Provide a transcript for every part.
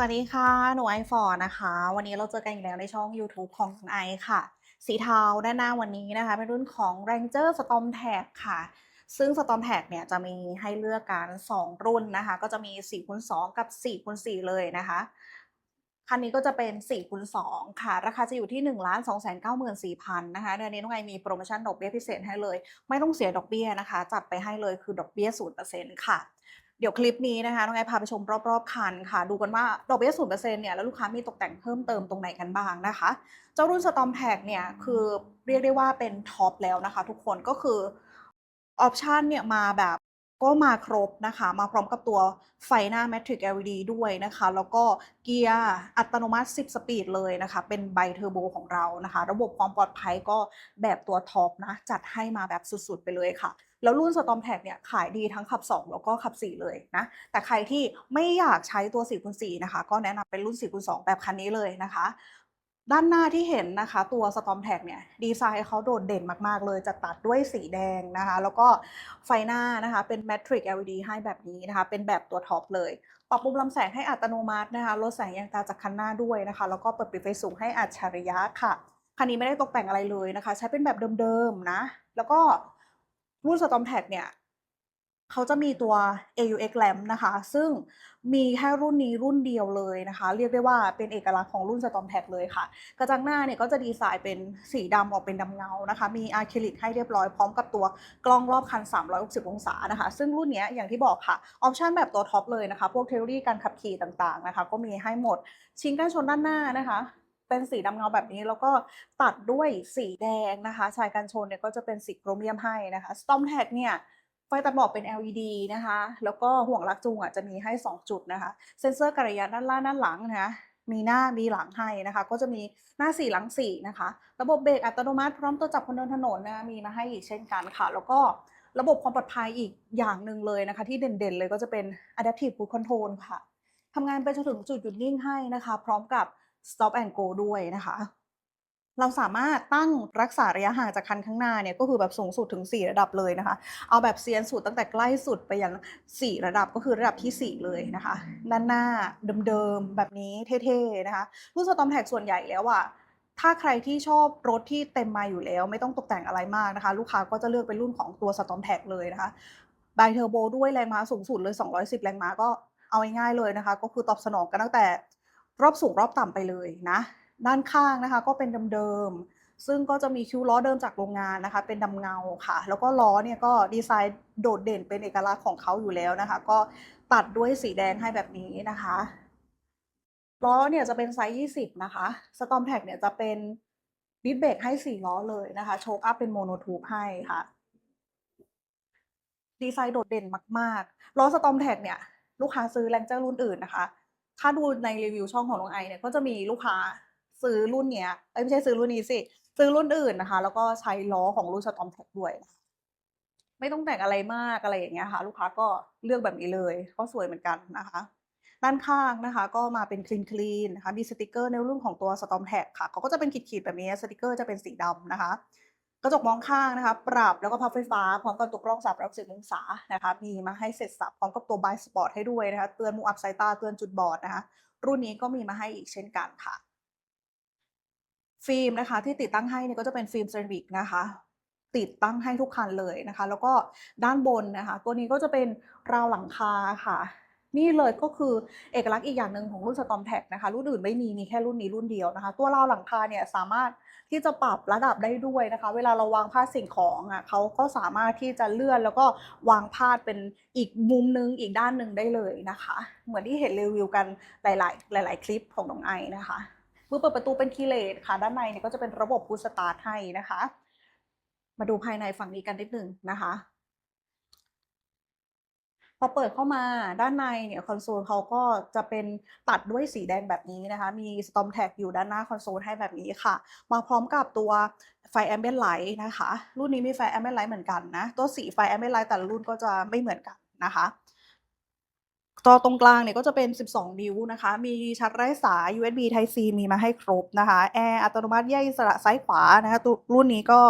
วัสดีค่ะ หนูไอฟอร์นะคะ วันนี้เราเจอกันอีกแล้วในช่อง YouTube ของไอค่ะ สีเทาด้านหน้าวันนี้นะคะ เป็นรุ่นของ Ranger Storm Tag ค่ะ ซึ่ง Storm Tag เนี่ยจะมีให้เลือกกัน 2 รุ่นนะคะ ก็จะมี4คูณ2กับ4คูณ4เลยนะคะ คันนี้ก็จะเป็น4คูณ2ค่ะ ราคาจะอยู่ที่ 1 2 9 4 0 0 0 นะคะเดือนนี้น้องไอมีโปรโมชั่นดอกเบี้ยพิเศษให้เลย ไม่ต้องเสียดอกเบี้ยนะคะ จัดไปให้เลยคือดอกเบี้ย0%ค่ะ เดี๋ยวคลิปนี้นะคะน้องไอพาไปชมรอบๆคันค่ะ ดูกันว่าดอกเบี้ย0%เปอร์เซ็นเนี่ยแล้วลูกค้ามีตกแต่งเพิ่มเติมตรงไหนกันบ้างนะคะ เจ้ารุ่นสตอมแพกเนี่ยคือเรียกได้ว่าเป็นท็อปแล้วนะคะ ทุกคนก็คือออปชันเนี่ยมาแบบ ก็มาครบนะคะ มาพร้อมกับตัวไฟหน้า Matrix LED ด้วยนะคะ แล้วก็เกียร์อัตโนมัติ 10 สปีดเลยนะคะ เป็นไบเทอร์โบของเรานะคะ ระบบความปลอดภัยก็แบบตัวท็อปนะ จัดให้มาแบบสุดๆ ไปเลยค่ะ แล้วรุ่น Storm Tag เนี่ยขายดีทั้งขับ 2 แล้วก็ขับ 4 เลยนะ แต่ใครที่ไม่อยากใช้ตัว4คูณ4นะคะ ก็แนะนำเป็นรุ่น4คูณ2แบบคันนี้เลยนะคะ ด้านหน้าที่เห็นนะคะตัว Storm Tag เนี่ยดีไซน์เขาโดดเด่นมากๆเลยจะตัดด้วยสีแดงนะคะ แล้วก็ไฟหน้านะคะเป็น Matrix LED ให้แบบนี้นะคะ เป็นแบบตัวท็อปเลยปรับมุมลำแสงให้อัตโนมัตินะคะลดแสงยางตาจากคันหน้าด้วยนะคะ แล้วก็เปิดปิดไฟสูงให้อัจฉริยะค่ะคันนี้ไม่ได้ตกแต่งอะไรเลยนะคะ ใช้เป็นแบบเดิมๆนะ แล้วก็รุ่น Storm Tag เนี่ย เขาจะมีตัว AUX lamp นะคะ ซึ่งมีแค่รุ่นนี้รุ่นเดียวเลยนะคะ เรียกได้ว่าเป็นเอกลักษณ์ของรุ่น Storm Tag เลยค่ะ กระจังหน้าเนี่ยก็จะดีไซน์เป็นสีดำออกเป็นดำเงานะคะ มีอะคริลิกให้เรียบร้อยพร้อมกับตัวกล้องรอบคัน 360 องศานะคะ ซึ่งรุ่นนี้อย่างที่บอกค่ะ ออปชันแบบตัวท็อปเลยนะคะ พวกเทอรี่การขับขี่ต่างๆนะคะ ก็มีให้หมด ชิงกันชนด้านหน้านะคะเป็นสีดำเงาแบบนี้แล้วก็ตัดด้วยสีแดงนะคะ ชายกันชนเนี่ยก็จะเป็นสีโครเมียมให้นะคะ Storm Tag เนี่ย ไฟตัดหมอกเป็น LED นะคะ แล้วก็ห่วงลักจูงอะจะมีให้ 2 จุดนะคะ เซ็นเซอร์กระยะด้านล่างด้านหลังนะคะมีหน้ามีหลังให้นะคะ ก็จะมีหน้า4หลัง4นะคะ ระบบเบรกอัตโนมัติพร้อมตัวจับคนเดินถนนนะะมีมาให้อีกเช่นกันค่ะ แล้วก็ระบบความปลอดภัยอีกอย่างหนึ่งเลยนะคะ ที่เด่นๆเลยก็จะเป็น Adaptive Cruise Control ค่ะทำงานไปจนถึงจุดหยุดนิ่งให้นะคะ พร้อมกับ Stop and Go ด้วยนะคะ เราสามารถตั้งรักษาระยะห่างจากคันข้างหน้าเนี่ยก็คือแบบสูงสุดถึง 4 ระดับเลยนะคะ เอาแบบเซียนสุดตั้งแต่ใกล้สุดไปยัน4ระดับก็คือระดับทีสี่ 4 เลยนะคะ ด้านหน้าเดิมๆแบบนี้เท่ๆนะคะรุ่น Storm Tag ส่วนใหญ่แล้วอะถ้าใครที่ชอบรถที่เต็มมาอยู่แล้ว ไม่ต้องตกแต่งอะไรมากนะคะ ลูกค้าก็จะเลือกเป็นรุ่นของตัว Storm Tag เลยนะคะไบเทอร์โบด้วยแรงม้าสูงสุดเลย 210 แรงม้าก็เอาง่ายๆเลยนะคะ ก็คือตอบสนองกันตั้งแต่รอบสูงรอบต่ำไปเลยนะ ด้านข้างนะคะก็เป็นเดิมๆ ซึ่งก็จะมีคิ้วล้อเดิมจากโรงงานนะคะ เป็นดำเงาค่ะ แล้วก็ล้อเนี่ยก็ดีไซน์โดดเด่นเป็นเอกลักษณ์ของเขาอยู่แล้วนะคะ ก็ตัดด้วยสีแดงให้แบบนี้นะคะล้อเนี่ยจะเป็นไซส์ 20 นะคะ Storm Tag เนี่ยจะเป็นดิสเบรกให้ 4 ล้อเลยนะคะ โชคอัพเป็นโมโนทูบให้ค่ะ ดีไซน์โดดเด่นมากๆ ล้อ Storm Tag เนี่ย ลูกค้าซื้อ Ranger รุ่นอื่นนะคะ ถ้าดูในรีวิวช่องของน้องไอเนี่ยก็จะมีลูกค้า ซื้อรุ่นเนี้ยเอ้ยไม่ใช่ซื้อรุ่นนี้สิ ซื้อรุ่นอื่นนะคะ แล้วก็ใช้ล้อของรุ่น Storm Tag ด้วยนะไม่ต้องแต่งอะไรมากอะไรอย่างเงี้ยค่ะ ลูกค้าก็เลือกแบบนี้เลยก็สวยเหมือนกันนะคะ ด้านข้างนะคะ ก็มาเป็น clean clean นะคะมีสติกเกอร์ในรุ่นของตัว Storm Tag ค่ะเขาก็จะเป็นขีดๆแบบนี้สติกเกอร์จะเป็นสีดำนะคะกระจกมองข้างนะคะ ปรับแล้วก็พับไฟฟ้า พร้อมกับตัวกล้องสับรับสิองศานะคะ มีมาให้เสร็จสับพร้อมกับตัว Blind Spot ให้ด้วยนะคะ เตือนมุมอับสายตา เตือนจุดบอดนะคะ รุ่นนี้ก็มีมาให้อีกเช่นกันค่ะ ฟิล์มนะคะที่ติดตั้งให้เนี่ยก็จะเป็นฟิล์มเซรามิกนะคะติดตั้งให้ทุกคันเลยนะคะ แล้วก็ด้านบนนะคะ ตัวนี้ก็จะเป็นราวหลังคาค่ะ นี่เลยก็คือเอกลักษณ์อีกอย่างหนึ่งของรุ่น Storm Tag นะคะ รุ่นอื่นไม่มีมีแค่รุ่นนี้รุ่นเดียวนะคะ ตัวราวหลังคาเนี่ยสามารถที่จะปรับระดับได้ด้วยนะคะ เวลาเราวางพาดสิ่งของอะเขาก็สามารถที่จะเลื่อนแล้วก็วางพาดเป็นอีกมุมนึงอีกด้านหนึ่งได้เลยนะคะ เหมือนที่เห็นรีวิวกันหลาย ๆ หลาย ๆ คลิปของน้องไอนะคะ มือเปิดประตูเป็นคีย์เลสค่ะ ด้านในเนี่ยก็จะเป็นระบบพุสตาร์ทให้นะคะ มาดูภายในฝั่งนี้กันนิดหนึ่งนะคะพอเปิดเข้ามาด้านในเนี่ยคอนโซลเขาก็จะเป็นตัดด้วยสีแดงแบบนี้นะคะ มี Storm Tag อยู่ด้านหน้าคอนโซลให้แบบนี้ค่ะ มาพร้อมกับตัวไฟ Ambient Light นะคะ รุ่นนี้มีไฟ Ambient Light เหมือนกันนะ ตัวสีไฟ Ambient Light แต่ละรุ่นก็จะไม่เหมือนกันนะคะ จอตรงกลางเนี่ยก็จะเป็น 12 นิ้วนะคะ มีชาร์จไร้สาย USB Type C มีมาให้ครบนะคะ แอร์อัตโนมัติแยกอิสระซ้ายขวานะคะตัวรุ่นนี้ก็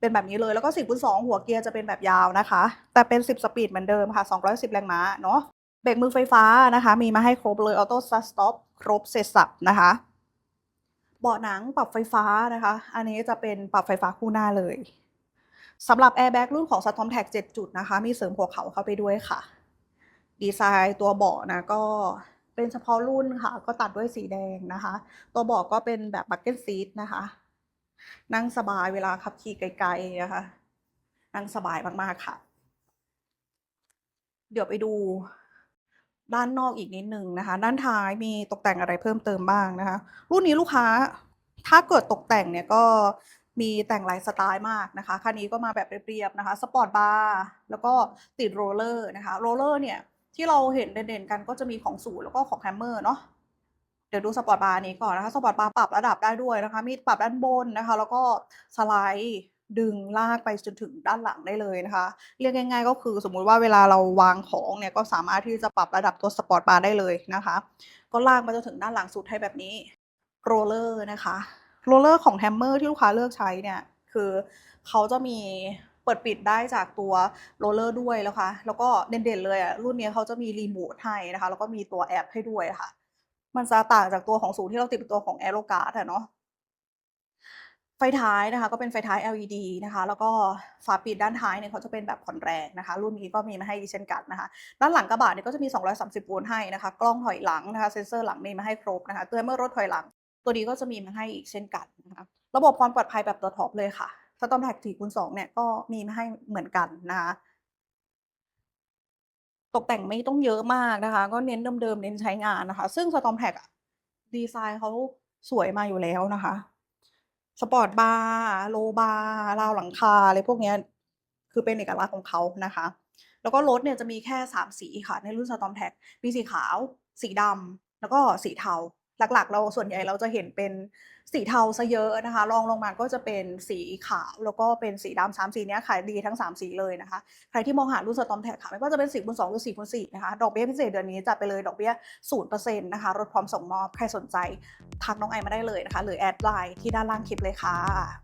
เป็นแบบนี้เลย แล้วก็ 10คูณ2หัวเกียร์จะเป็นแบบยาวนะคะ แต่เป็น 10 สปีดเหมือนเดิมค่ะ 210 แรงม้าเนาะ เบรกมือไฟฟ้านะคะ มีมาให้ครบเลย ออโต้สตาร์ทสต็อปครบเสร็จสับนะคะ เบาะหนังปรับไฟฟ้านะคะ อันนี้จะเป็นปรับไฟฟ้าคู่หน้าเลยสำหรับแอร์แบ็กรุ่นของ Storm t a c 7 จุดนะคะ มีเสริมหัวเข่าเข้าไปด้วยค่ะ ดีไซน์ตัวเบาะนะก็เป็นเฉพาะรุ่นค่ะ ก็ตัดด้วยสีแดงนะคะ ตัวเบาะก็เป็นแบบบักเก็ตซีทนะคะ นั่งสบายเวลาขับขี่ไกลๆนะคะ นั่งสบายมากๆค่ะ เดี๋ยวไปดูด้านนอกอีกนิดนึงนะคะ ด้านท้ายมีตกแต่งอะไรเพิ่มเติมบ้างนะคะ รุ่นนี้ลูกค้าถ้าเกิดตกแต่งเนี่ยก็มีแต่งหลายสไตล์มากนะคะคันนี้ก็มาแบบเรียบๆนะคะสปอร์ตบาร์แล้วก็ติดโรลเลอร์นะคะโรลเลอร์เนี่ย ที่เราเห็นเด่นๆกันก็จะมีของสูแล้วก็ของแฮมเมอร์เนาะเดี๋ยวดูสปอร์ตบาร์นี้ก่อนนะคะ สปอร์ตบาร์ปรับระดับได้ด้วยนะคะ มีปรับด้านบนนะคะ แล้วก็สไลด์ดึงลากไปจนถึงด้านหลังได้เลยนะคะ เรียกง่าย ๆ ก็คือสมมุติว่าเวลาเราวางของเนี่ยก็สามารถที่จะปรับระดับตัวสปอร์ตบาร์ได้เลยนะคะ ก็ลากไปจนถึงด้านหลังสุดให้แบบนี้โรลเลอร์นะคะโรลเลอร์ของแฮมเมอร์ที่ลูกค้าเลือกใช้เนี่ยคือเขาจะมี เปิดปิดได้จากตัวโรลเลอร์ด้วยแล้วค่ะ แล้วก็เด่นๆเลยอะรุ่นนี้เขาจะมีรีโมทให้นะคะ แล้วก็มีตัวแอปให้ด้วยค่ะ มันจะต่างจากตัวของศูนย์ที่เราติดตัวของ a e r o g u a r d อะเนาะไฟท้ายนะคะก็เป็นไฟท้าย LED นะคะ แล้วก็ฝาปิดด้านท้ายเนี่ยเขาจะเป็นแบบผ่อนแรงนะคะ รุ่นนี้ก็มีมาให้เช่นกันนะคะ ด้านหลังกระบะเนี่ยก็จะมี 230 โวลต์ให้นะคะ กล้องถอยหลังนะคะ เซ็นเซอร์หลังมีมาให้ครบนะคะ เตือนเมื่อรถถอยหลัง ตัวนี้ก็จะมีมาให้อีกเช่นกันนะคะ ระบบความปลอดภัยแบบตัวท็อปเลยค่ะ Storm Tag 4คูณ2เนี่ยก็มีมาให้เหมือนกันนะคะตกแต่งไม่ต้องเยอะมากนะคะ ก็เน้นเดิมๆเน้นใช้งานนะคะ ซึ่ง Storm Tag อะดีไซน์เขาสวยมาอยู่แล้วนะคะ สปอร์ตบาร์โลบาร์ราวหลังคาอะไรพวกนี้คือเป็นเอกลักษณ์ของเขานะคะ แล้วก็รถเนี่ยจะมีแค่ 3 สีค่ะ ในรุ่น Storm Tag มีสีขาว สีดำแล้วก็สีเทา หลักๆ เราส่วนใหญ่เราจะเห็นเป็นสีเทาซะเยอะนะคะรองลงมาก็จะเป็นสีขาวแล้วก็เป็นสีดำสามสีเนี้ยขายดีทั้ง 3 สีเลยนะคะ ใครที่มองหารุ่นสตอมแท็กค่ะไม่ว่าจะเป็นสีคูณ2หรือสีคูณ4นะคะดอกเบี้ยพิเศษเดือนนี้จัดไปเลยดอกเบี้ยศูนะคะรถพร้อมส่งมอบใครสนใจทักน้องไอมาได้เลยนะคะ หรือแอดไลน์ที่ด้านล่างคลิปเลยค่ะ